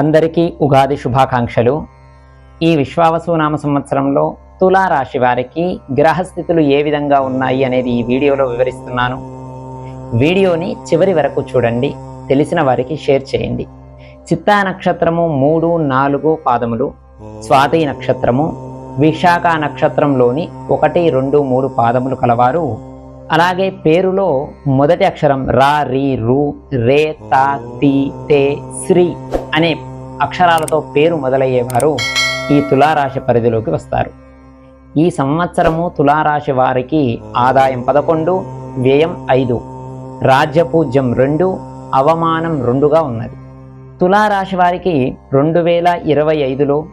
అందరికీ ఉగాది శుభాకాంక్షలు. ఈ విశ్వావసునామ సంవత్సరంలో తులారాశి వారికి గ్రహస్థితులు ఏ విధంగా ఉన్నాయి అనేది ఈ వీడియోలో వివరిస్తున్నాను. వీడియోని చివరి వరకు చూడండి తెలిసిన వారికి షేర్ చేయండి. చిత్తా నక్షత్రము మూడు నాలుగు పాదములు స్వాతి నక్షత్రము విశాఖ నక్షత్రంలోని ఒకటి రెండు మూడు పాదములు కలవారు. అలాగే పేరులో మొదటి అక్షరం రా రీ రు రే తా తి తే శ్రీ అనే అక్షరాలతో పేరు మొదలయ్యేవారు ఈ తులారాశి పరిధిలోకి వస్తారు. ఈ సంవత్సరము తులారాశి వారికి ఆదాయం పదకొండు వ్యయం ఐదు రాజ్యపూజ్యం రెండు అవమానం రెండుగా ఉన్నది. తులారాశి వారికి రెండు వేల ఇరవై ఐదులో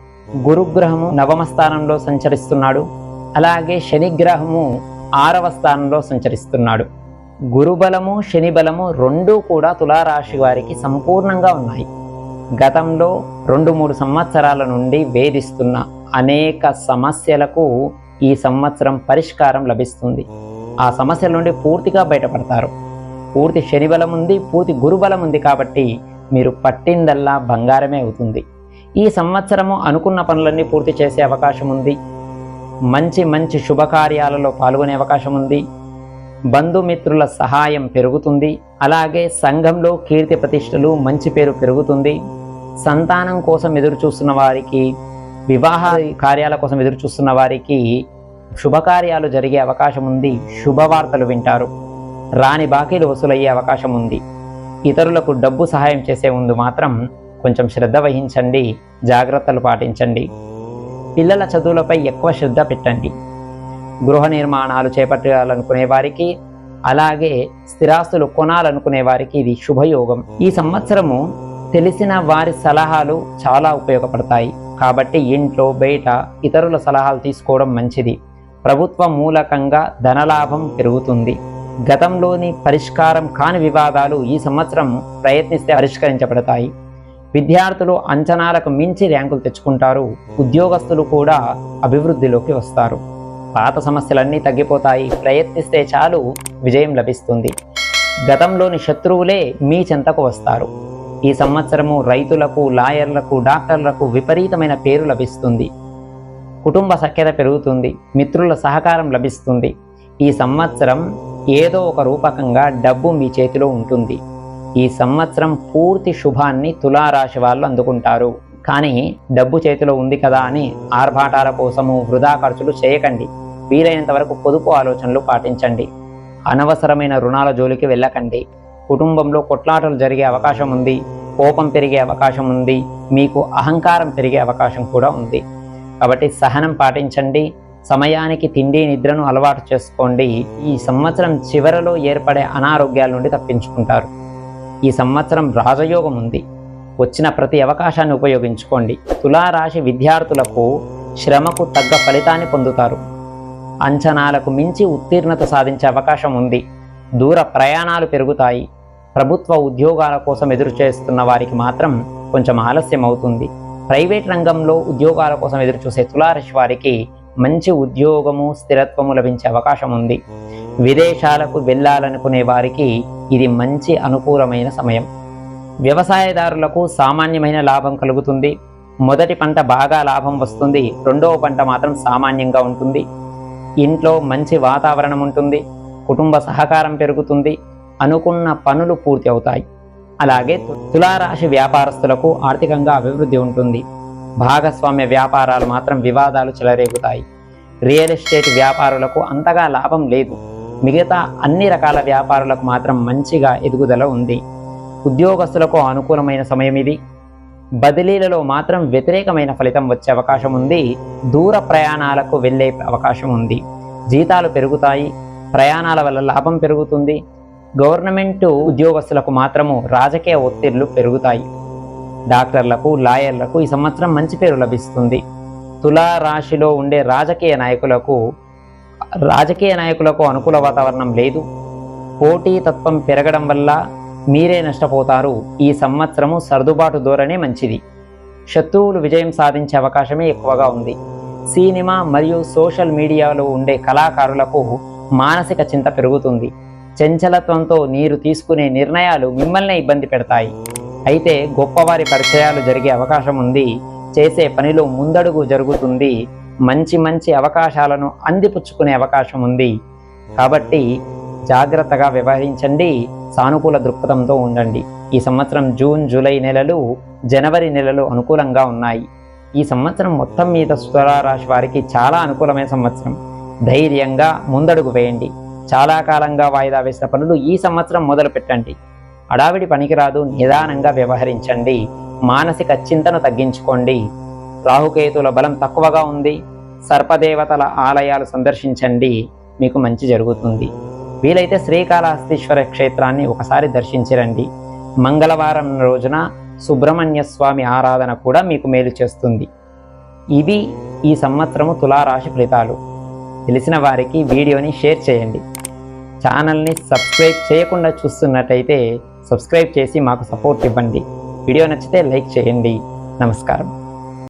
గురుగ్రహము నవమ స్థానంలో సంచరిస్తున్నాడు. అలాగే శనిగ్రహము ఆరవ స్థానంలో సంచరిస్తున్నాడు. గురుబలము శనిబలము రెండూ కూడా తులారాశి వారికి సంపూర్ణంగా ఉన్నాయి. గతంలో రెండు మూడు సంవత్సరాల నుండి వేధిస్తున్న అనేక సమస్యలకు ఈ సంవత్సరం పరిష్కారం లభిస్తుంది. ఆ సమస్యల నుండి పూర్తిగా బయటపడతారు. పూర్తి శని బలం ఉంది పూర్తి గురుబలం ఉంది కాబట్టి మీరు పట్టిందల్లా బంగారమే అవుతుంది. ఈ సంవత్సరము అనుకున్న పనులన్నీ పూర్తి చేసే అవకాశం ఉంది. మంచి మంచి శుభకార్యాలలో పాల్గొనే అవకాశం ఉంది. బంధుమిత్రుల సహాయం పెరుగుతుంది. అలాగే సంఘంలో కీర్తి ప్రతిష్టలు మంచి పేరు పెరుగుతుంది. సంతానం కోసం ఎదురు చూస్తున్న వారికి వివాహ కార్యాల కోసం ఎదురు చూస్తున్న వారికి శుభకార్యాలు జరిగే అవకాశం ఉంది. శుభవార్తలు వింటారు. రాని బాకీలు వసూలయ్యే అవకాశం ఉంది. ఇతరులకు డబ్బు సహాయం చేసే ముందు మాత్రం కొంచెం శ్రద్ధ వహించండి. జాగ్రత్తలు పాటించండి. పిల్లల చదువులపై ఎక్కువ శ్రద్ధ పెట్టండి. గృహ నిర్మాణాలు చేపట్టాలనుకునే వారికి అలాగే స్థిరాస్తులు కొనాలనుకునే వారికి ఇది శుభయోగం. ఈ సంవత్సరము తెలిసిన వారి సలహాలు చాలా ఉపయోగపడతాయి. కాబట్టి ఇంట్లో బయట ఇతరుల సలహాలు తీసుకోవడం మంచిది. ప్రభుత్వ మూలకంగా ధనలాభం పెరుగుతుంది. గతంలోని పరిష్కారం కాని వివాదాలు ఈ సంవత్సరం ప్రయత్నిస్తే పరిష్కరించబడతాయి. విద్యార్థులు అంచనాలకు మించి ర్యాంకులు తెచ్చుకుంటారు. ఉద్యోగస్తులు కూడా అభివృద్ధిలోకి వస్తారు. పాత సమస్యలన్నీ తగ్గిపోతాయి. ప్రయత్నిస్తే చాలు విజయం లభిస్తుంది. గతంలోని శత్రువులే మీ చెంతకు వస్తారు. ఈ సంవత్సరము రైతులకు లాయర్లకు డాక్టర్లకు విపరీతమైన పేరు లభిస్తుంది. కుటుంబ సఖ్యత పెరుగుతుంది. మిత్రుల సహకారం లభిస్తుంది. ఈ సంవత్సరం ఏదో ఒక రూపకంగా డబ్బు మీ చేతిలో ఉంటుంది. ఈ సంవత్సరం పూర్తి శుభాన్ని తులారాశి వాళ్ళు అందుకుంటారు. కానీ డబ్బు చేతిలో ఉంది కదా అని ఆర్భాటాల కోసము వృధా ఖర్చులు చేయకండి. వీలైనంత వరకు పొదుపు ఆలోచనలు పాటించండి. అనవసరమైన రుణాల జోలికి వెళ్ళకండి. కుటుంబంలో కొట్లాటలు జరిగే అవకాశం ఉంది. కోపం పెరిగే అవకాశం ఉంది. మీకు అహంకారం పెరిగే అవకాశం కూడా ఉంది. కాబట్టి సహనం పాటించండి. సమయానికి తిండి నిద్రను అలవాటు చేసుకోండి. ఈ సంవత్సరం చివరలో ఏర్పడే అనారోగ్యాల నుండి తప్పించుకుంటారు. ఈ సంవత్సరం రాజయోగం ఉంది. వచ్చిన ప్రతి అవకాశాన్ని ఉపయోగించుకోండి. తులారాశి విద్యార్థులకు శ్రమకు తగ్గ ఫలితాన్ని పొందుతారు. అంచనాలకు మించి ఉత్తీర్ణత సాధించే అవకాశం ఉంది. దూర ప్రయాణాలు పెరుగుతాయి. ప్రభుత్వ ఉద్యోగాల కోసం ఎదురు చేస్తున్న వారికి మాత్రం కొంచెం ఆలస్యం అవుతుంది ప్రైవేట్ రంగంలో ఉద్యోగాల కోసం ఎదురు చూసే తులారాశి వారికి మంచి ఉద్యోగము స్థిరత్వము లభించే అవకాశం ఉంది. విదేశాలకు వెళ్ళాలనుకునే వారికి ఇది మంచి అనుకూలమైన సమయం. వ్యవసాయదారులకు సామాన్యమైన లాభం కలుగుతుంది. మొదటి పంట బాగా లాభం వస్తుంది. రెండవ పంట మాత్రం సామాన్యంగా ఉంటుంది. ఇంట్లో మంచి వాతావరణం ఉంటుంది కుటుంబ సహకారం పెరుగుతుంది అనుకున్న పనులు పూర్తి అవుతాయి. అలాగే తులారాశి వ్యాపారస్తులకు ఆర్థికంగా అభివృద్ధి ఉంటుంది. భాగస్వామ్య వ్యాపారాలు మాత్రం వివాదాలు చెలరేగుతాయి. రియల్ ఎస్టేట్ వ్యాపారులకు అంతగా లాభం లేదు. మిగతా అన్ని రకాల వ్యాపారులకు మాత్రం మంచిగా ఎదుగుదల ఉంది. ఉద్యోగస్తులకు అనుకూలమైన సమయం ఇది. బదిలీలలో మాత్రం వ్యతిరేకమైన ఫలితం వచ్చే అవకాశం ఉంది. దూర ప్రయాణాలకు వెళ్ళే అవకాశం ఉంది. జీతాలు పెరుగుతాయి. ప్రయాణాల వల్ల లాభం పెరుగుతుంది. గవర్నమెంట్ ఉద్యోగస్తులకు మాత్రము రాజకీయ ఒత్తిళ్ళు పెరుగుతాయి. డాక్టర్లకు లాయర్లకు ఈ సంవత్సరం మంచి పేరు లభిస్తుంది. తులారాశిలో ఉండే రాజకీయ నాయకులకు రాజకీయ నాయకులకు అనుకూల వాతావరణం లేదు. పోటీ తత్వం పెరగడం వల్ల మీరే నష్టపోతారు. ఈ సంవత్సరము సర్దుబాటు ధోరణే మంచిది. శత్రువులు విజయం సాధించే అవకాశమే ఎక్కువగా ఉంది. సినిమా మరియు సోషల్ మీడియాలో ఉండే కళాకారులకు మానసిక చింత పెరుగుతుంది. చంచలత్వంతో నీరు తీసుకునే నిర్ణయాలు మిమ్మల్ని ఇబ్బంది పెడతాయి. అయితే గొప్పవారి పరిచయాలు జరిగే అవకాశం ఉంది. చేసే పనిలో ముందడుగు జరుగుతుంది. మంచి మంచి అవకాశాలను అందిపుచ్చుకునే అవకాశం ఉంది. కాబట్టి జాగ్రత్తగా వ్యవహరించండి. సానుకూల దృక్పథంతో ఉండండి. ఈ సంవత్సరం జూన్ జూలై నెలలు జనవరి నెలలు అనుకూలంగా ఉన్నాయి. ఈ సంవత్సరం మొత్తం మీద రాశి వారికి చాలా అనుకూలమైన సంవత్సరం. ధైర్యంగా ముందడుగు వేయండి. చాలా కాలంగా వాయిదా వేసిన పనులు ఈ సంవత్సరం మొదలు పెట్టండి. అడావిడి పనికిరాదు నిదానంగా వ్యవహరించండి. మానసిక చింతను తగ్గించుకోండి. రాహుకేతుల బలం తక్కువగా ఉంది. సర్పదేవతల ఆలయాలు సందర్శించండి. మీకు మంచి జరుగుతుంది. వీలైతే శ్రీకాళహస్తీశ్వర క్షేత్రాన్ని ఒకసారి దర్శించిరండి. మంగళవారం రోజున సుబ్రహ్మణ్య స్వామి ఆరాధన కూడా మీకు మేలు చేస్తుంది. ఇవి ఈ సంవత్సరము తులారాశి ఫలితాలు. తెలిసిన వారికి వీడియోని షేర్ చేయండి. ఛానల్ని సబ్స్క్రైబ్ చేయకుండా చూస్తున్నట్టయితే సబ్స్క్రైబ్ చేసి మాకు సపోర్ట్ ఇవ్వండి. వీడియో నచ్చితే లైక్ చేయండి. నమస్కారం.